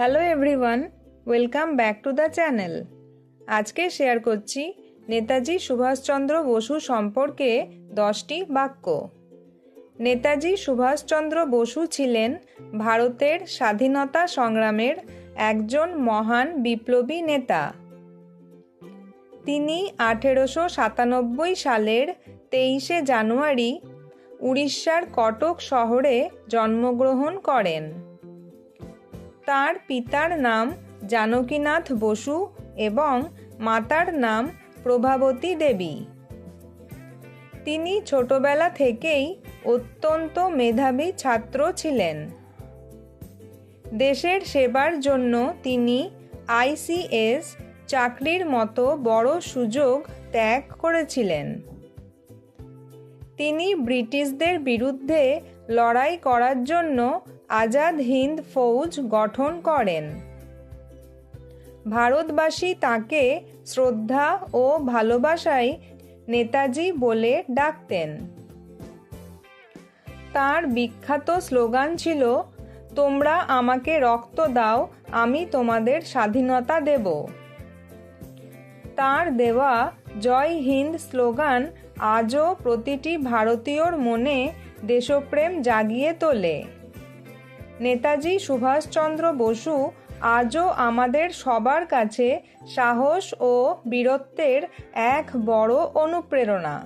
Hello everyone, welcome back to the channel. আজকে share করছি নেতাজি সুভাষচন্দ্র বসু সম্পর্কে দশটি বাক্য। নেতাজি সুভাষচন্দ্র বসু ছিলেন ভারতের স্বাধীনতা সংগ্রামের একজন মহান বিপ্লবী নেতা। তিনি আঠেরোশো সাতানব্বই সালের তেইশে জানুয়ারি উড়িষ্যার কটক শহরে জন্মগ্রহণ করেন। তার পিতার নাম জানকীনাথ বসু এবং মাতার নাম প্রভাবতী দেবী। তিনি ছোটবেলা থেকেই অত্যন্ত মেধাবী ছাত্র ছিলেন। দেশের সেবার জন্য তিনি আইসিএস চাকরির মতো বড় সুযোগ ত্যাগ করেছিলেন। তিনি ব্রিটিশদের বিরুদ্ধে লড়াই করার জন্য আজাদ হিন্দ ফৌজ গঠন করেন। ভারতবাসী তাকে শ্রদ্ধা ও ভালোবাসায় নেতাজি বলে ডাকতেন। তার বিখ্যাত স্লোগান ছিল, তোমরা আমাকে রক্ত দাও, আমি তোমাদের স্বাধীনতা দেব। তার দেওয়া জয় হিন্দ স্লোগান আজও প্রতিটি ভারতীয়র মনে দেশপ্রেম জাগিয়ে তোলে। নেতাজি সুভাষচন্দ্র বসু আজও আমাদের সবার কাছে সাহস ও বীরত্বের এক বড় অনুপ্রেরণা।